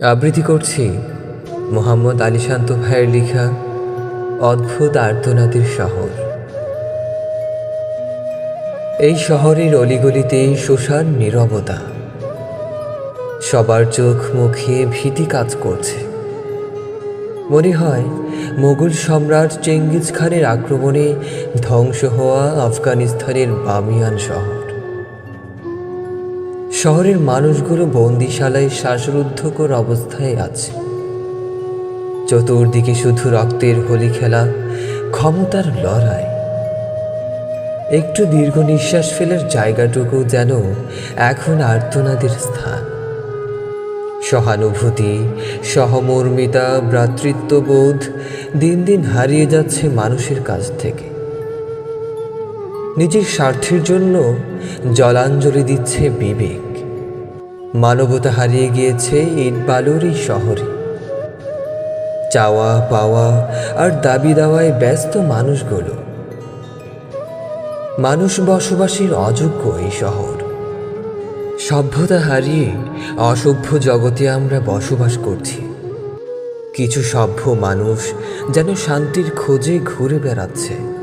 আবৃত্তি করছি মোহাম্মদ আলী শান্ত ভাইয়ের লেখা অদ্ভুত আর্তনাদের শহর। এই শহরের অলিগলিতে শোষার নীরবতা। সবার চোখ মুখে ভীতি কাজ করছে। মনে হয় মোগল সম্রাট চেঙ্গিজ খানের আক্রমণে ধ্বংস হওয়া আফগানিস্তানের বামিয়ান শহর। শহরের মানুষগুলো বন্দিশালায় শ্বাসরুদ্ধকর অবস্থায় আছে। চতুর্দিকে শুধু রক্তের হোলি খেলা, ক্ষমতার লড়াই। একটু দীর্ঘ নিঃশ্বাস ফেলার জায়গাটুকু যেন এখন আর্তনাদের স্থান। সহানুভূতি, সহমর্মিতা, ভ্রাতৃত্ববোধ দিন দিন হারিয়ে যাচ্ছে মানুষের কাছ থেকে। নিজের স্বার্থের জন্য জলাঞ্জলি দিচ্ছে বিবেক। মানবতা হারিয়ে গিয়েছে ইট বালুর এই শহরে। চাওয়া, পাওয়া আর দাবি দাওয়ায় ব্যস্ত মানুষগুলো। মানুষ বসবাসের অযোগ্য এই শহর। সভ্যতা হারিয়ে অসভ্য জগতে আমরা বসবাস করছি। কিছু সভ্য মানুষ যেন শান্তির খোঁজে ঘুরে বেড়াচ্ছে।